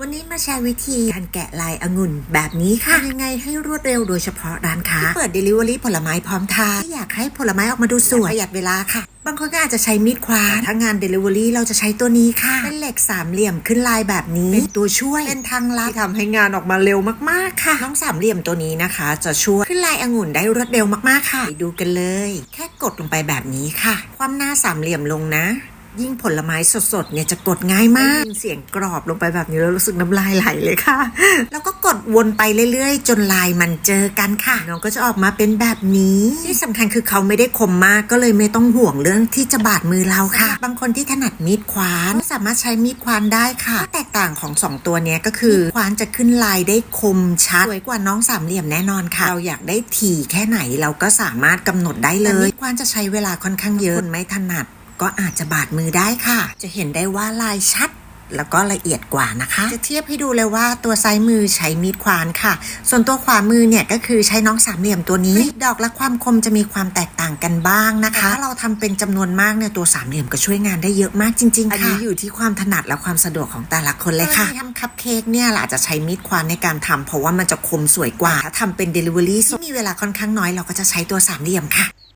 วันนี้มาแชร์วิธีการแกะลายองุ่นแบบนี้ค่ะทำยังไงให้รวดเร็วโดยเฉพาะร้านค้าที่เปิด Delivery ผลไม้พร้อมทานที่อยากให้ผลไม้ออกมาดูสวยประหยัดเวลาค่ะ บางคนก็อาจจะใช้มีดควานถ้างาน Delivery เราจะใช้ตัวนี้ค่ะ เป็นเหล็กสามเหลี่ยมขึ้นลายแบบนี้ เป็นตัวช่วยเป็นทางลัดที่ทำให้งานออกมาเร็วมากๆค่ะน้องสามเหลี่ยมตัวนี้นะคะ จะช่วยขึ้นลายองุ่นได้รวดเร็วมากๆค่ะไปดูกันเลย แค่กดลงไปแบบนี้ค่ะ ความหน้าสามเหลี่ยมลงนะ ยิ่งผลไม้สดๆเนี่ยจะกดง่ายมากได้ยินเสียงกรอบลงไปแบบนี้แล้วรู้สึกน้ำลายไหลเลยค่ะ แล้วก็กดวนไปเรื่อยๆ จนลายมันเจอกันค่ะน้องก็จะออกมาเป็นแบบนี้ที่สำคัญคือเขาไม่ได้คมมากก็เลยไม่ต้องห่วงเรื่องที่จะบาดมือเราค่ะ บางคนที่ถนัดมีดควานก็สามารถใช้มีดควานได้ค่ะข้อแตกต่างของสองตัวเนี้ยก็คือมีดควานจะขึ้นลายได้คมชัดสวยกว่าน้องสามเหลี่ยมแน่นอนค่ะ เราอยากได้ถี่แค่ไหนเราก็สามารถกำหนดได้เลยมีดควานจะใช้เวลาค่อนข้างเยอะคนไม่ถนัด ก็อาจจะบาดมือได้ค่ะ จะเห็นได้ว่าลายชัดแล้วก็ละเอียดกว่านะคะ จะเทียบให้ดูเลยว่าตัวซ้ายมือใช้มีดควานค่ะ ส่วนตัวขวามือเนี่ยก็คือใช้น้องสามเหลี่ยมตัวนี้ ดอกและความคมจะมีความแตกต่างกันบ้างนะคะ ถ้าเราทำเป็นจำนวนมากเนี่ยตัวสามเหลี่ยมก็ช่วยงานได้เยอะมากจริงๆค่ะ อันนี้อยู่ที่ความถนัดและความสะดวกของแต่ละคนเลยค่ะทำคัพเค้กเนี่ยเราอาจจะใช้มีดควานในการทำเพราะว่ามันจะคมสวยกว่า ถ้าทำเป็น Delivery ที่มีเวลาค่อนข้างน้อยเราก็จะใช้ตัวสามเหลี่ยมค่ะ